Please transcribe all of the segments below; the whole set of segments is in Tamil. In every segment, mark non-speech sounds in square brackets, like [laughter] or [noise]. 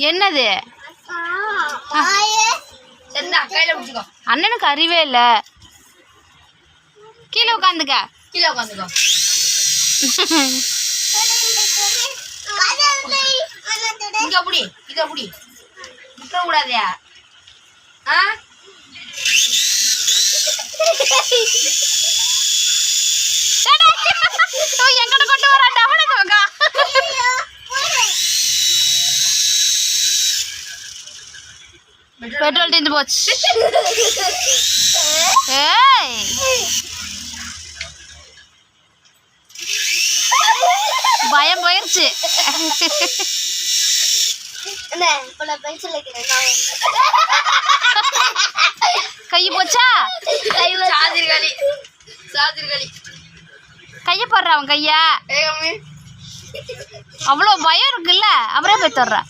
என்னது? அண்ணனுக்கு அறிவே இல்லை. கீழே உட்காந்துக்க கீழே [laughs] உட்காந்துக்கோ இங்க புடி இத புடி ஆ பெட்ரோல் தீர்ந்து போச்சு ஏய் பயம் போயிருச்சு கை போச்சா சாதிர்காலி சாதிர்காலி கைய போடுற அவன் கையா அவ்வளோ பயம் இருக்குல்ல அவரே போய் தர்றான்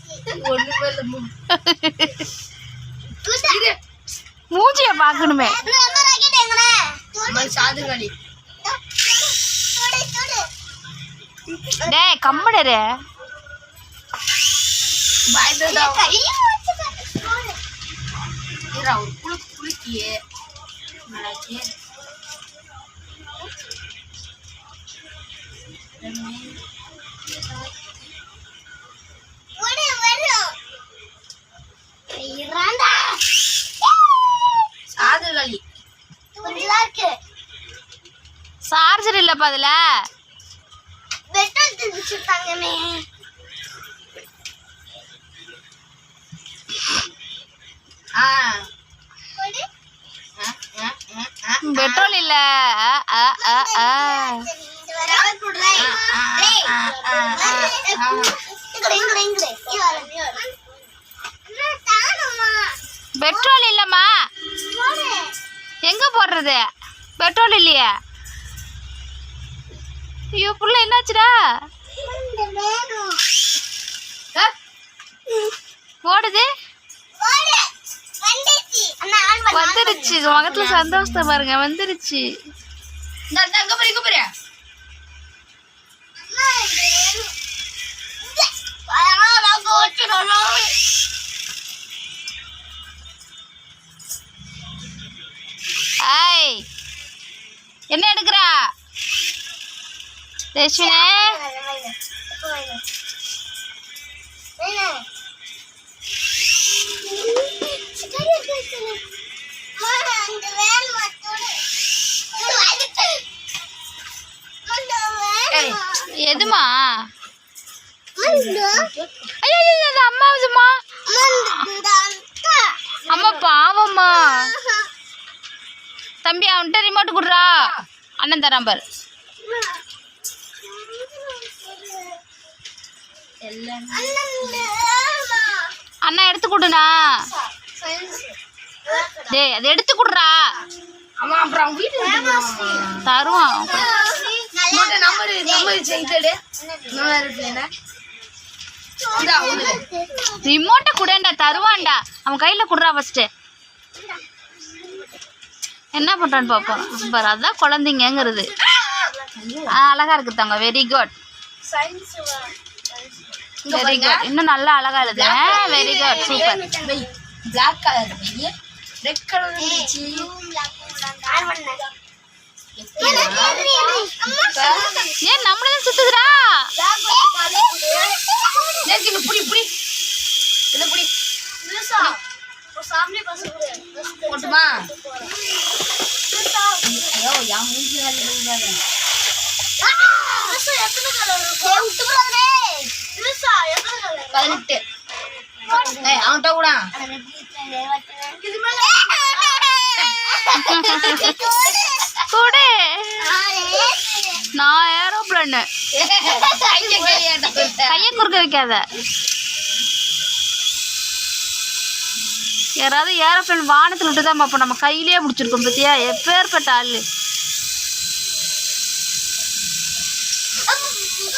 மாதிரி சாதிர்காலி டேய் இரா. ஒரு குளு குளிக்கியே நாளைக்கு சார்ஜர் இல்லப்பா அதுல. ஆ. ஆ, ஆ, ஆ, ஆ. பெட்ரோல் இல்ல. அ, அ, அ, அ. பெட்ரோல் இல்லம்மா. எங்க போடுறது பெட்ரோல் இல்லையா. ஐயோ புள்ள என்னாச்சுடா? ஓடுது. வந்துருச்சு. முகத்துல சந்தோஷத்தை பாருங்க வந்துருச்சு. இந்தா, ஏய், எதுமா ஐயோ அது அம்மாவுதுமா அம்மா பாவம்மா தம்பி அவன்கிட்ட ரிமோட் குடுறா. அண்ணன் தரான் அண்ணா எடுத்து கொடுண்ணா. டேய் அதை எடுத்து கொடுறா. தருவான். ரிமோட்டை குடேண்டா தருவான்டா. அவன் கையில குடுறா ஃபர்ஸ்ட் என்ன பண்றான்னு பார்ப்போம் பாரு அதான் குழந்தைங்கங்கிறது. ஆ, அழகா இருக்கு தங்க வெரி குட் வெரி குட் இன்னும் நல்லா அழகா எழுது very good super black colour red colour இருந்துச்சு ஏன் நம்மளதான் சுத்துதுடா. புடி புடி. இந்த புடி. போட்டுமா? ஐயோ யா மூஞ்சி வேலை விழுந்தாங்க பதினெட்டு. ஏய் அவன்கிட்ட கூட. கூடு. நான் ஏரோப்ளேனு. கையை குறுக்க வைக்காத. யாராவது ஏரோப்ளேன் வானத்தில் விட்டு தான் பார்ப்போம் நம்ம கையிலேயே பிடிச்சிருக்கோம் பத்தியா? எப்பேற்பட்ட ஆள்.